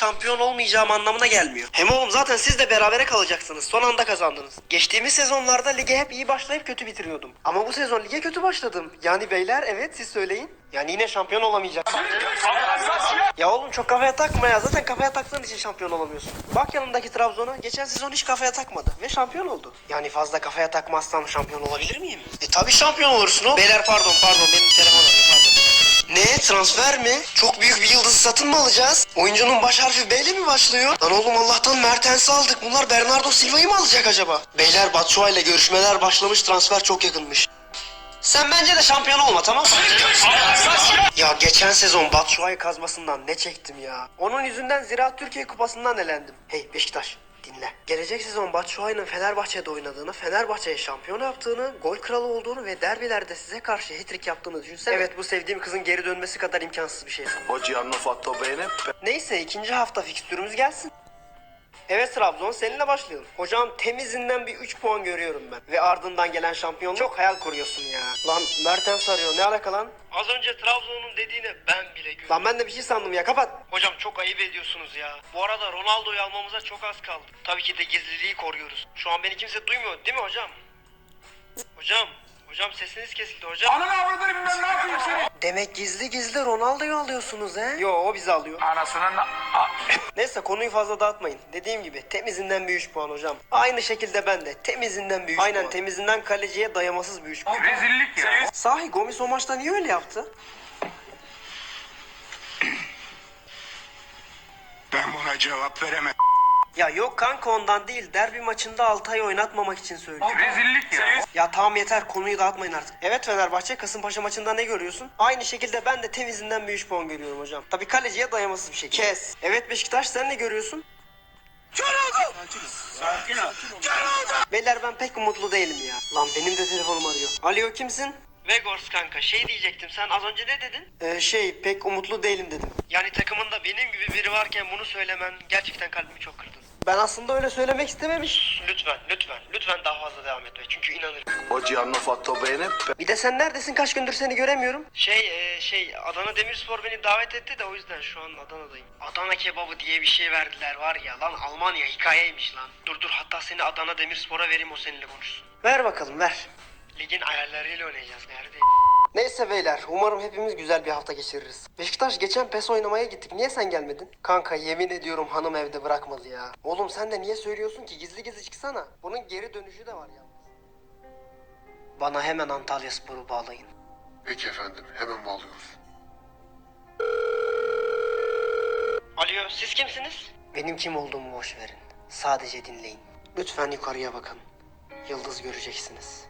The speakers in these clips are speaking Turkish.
şampiyon olmayacağım anlamına gelmiyor. Hem oğlum zaten siz de berabere kalacaksınız. Son anda kazandınız. Geçtiğimiz sezonlarda lige hep iyi başlayıp kötü bitiriyordum. Ama bu sezon lige kötü başladım. Yani beyler evet siz söyleyin. Yani yine şampiyon olamayacaksınız. Ya oğlum çok kafaya takma ya. Zaten kafaya taktığın için şampiyon olamıyorsun. Bak yanındaki Trabzon'a. Geçen sezon hiç kafaya takmadı. Ve şampiyon oldu. Yani fazla kafaya takmazsam şampiyon olabilir miyim? E tabi şampiyon olursun o. Beyler pardon pardon benim telefon pardon. Transfer mi? Çok büyük bir yıldızı satın mı alacağız? Oyuncunun baş harfi B ile mi başlıyor? Lan oğlum Allah'tan Mertens'i aldık. Bunlar Bernardo Silva'yı mı alacak acaba? Beyler Batshuayi ile görüşmeler başlamış transfer çok yakınmış. Sen bence de şampiyon olma tamam mı? Ya geçen sezon Batshuayi kazmasından ne çektim ya. Onun yüzünden Ziraat Türkiye Kupası'ndan elendim. Hey Beşiktaş dinle. Gelecek sezon Batshuayi'nin Fenerbahçe'de oynadığını, Fenerbahçe'ye şampiyon yaptığını, gol kralı olduğunu ve derbilerde size karşı hat-trick yaptığını düşünsene. Evet bu sevdiğim kızın geri dönmesi kadar imkansız bir şey. Oggi hanno fatto bene Neyse ikinci hafta fikstürümüz gelsin. Evet Trabzon seninle başlayalım. Hocam temizinden bir 3 puan görüyorum ben. Ve ardından gelen şampiyon çok hayal kuruyorsun ya. Lan Mertens arıyor ne alaka lan? Az önce Trabzon'un dediğine ben bile güldüm. Lan ben de bir şey sandım ya kapat. Hocam çok ayıp ediyorsunuz ya. Bu arada Ronaldo'yu almamıza çok az kaldı. Tabii ki de gizliliği koruyoruz. Şu an beni kimse duymuyor değil mi hocam? Hocam. Hocam sesiniz kesildi hocam. Ananı avradını ben ne yapayım? Demek gizli gizli Ronaldo'yu alıyorsunuz he? Yo o bizi alıyor. Anasının... Neyse konuyu fazla dağıtmayın. Dediğim gibi temizinden bir 3 puan hocam. Aynı şekilde ben de temizinden bir 3 Aynen puan. temizinden kaleciye dayamasız bir 3 puan. Rezillik ya. Sahi Gomis o maçta niye öyle yaptı? Ben buna cevap veremem. Ya yok kanka ondan değil. Derbi maçında Altay'ı oynatmamak için söylüyorum. Rezillik ya. Ya tamam yeter konuyu dağıtmayın artık. Evet Fenerbahçe Kasımpaşa maçında ne görüyorsun? Aynı şekilde ben de temizinden bir 3 puan görüyorum hocam. Tabii kaleciye dayamasız bir şey. Kes. Evet Beşiktaş sen ne görüyorsun? Beyler ben pek umutlu değilim ya. Lan benim de telefonum arıyor. Alo kimsin? Vegors kanka şey diyecektim sen az önce ne dedin? Ee, şey pek umutlu değilim dedim. Yani takımında benim gibi biri varken bunu söylemen gerçekten kalbimi çok kırdın. Ben aslında öyle söylemek istememiş. Lütfen lütfen lütfen daha fazla devam etme çünkü inanırım. Oggi hanno fatto bene Bir de sen neredesin kaç gündür seni göremiyorum. Şey e, şey Adana Demirspor beni davet etti de o yüzden şu an Adana'dayım. Adana kebabı diye bir şey verdiler var ya lan Almanya hikayeymiş lan. Dur dur hatta seni Adana Demirspor'a vereyim o seninle konuşsun. Ver bakalım ver. Ligin ayarlarıyla oynayacağız nerede? Neyse beyler umarım hepimiz güzel bir hafta geçiririz. Beşiktaş geçen PES oynamaya gittik niye sen gelmedin? Kanka yemin ediyorum hanım evde bırakmadı ya. Oğlum sen de niye söylüyorsun ki gizli gizli çıksana. Bunun geri dönüşü de var yalnız. Bana hemen Antalya Spor'u bağlayın. Peki efendim, hemen bağlıyoruz. Alo siz kimsiniz? Benim kim olduğumu boş verin. Sadece dinleyin. Lütfen yukarıya bakın. Yıldız göreceksiniz.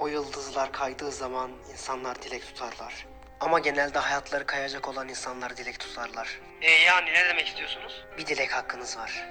O yıldızlar kaydığı zaman insanlar dilek tutarlar. Ama genelde hayatları kayacak olan insanlar dilek tutarlar. E yani ne demek istiyorsunuz? Bir dilek hakkınız var.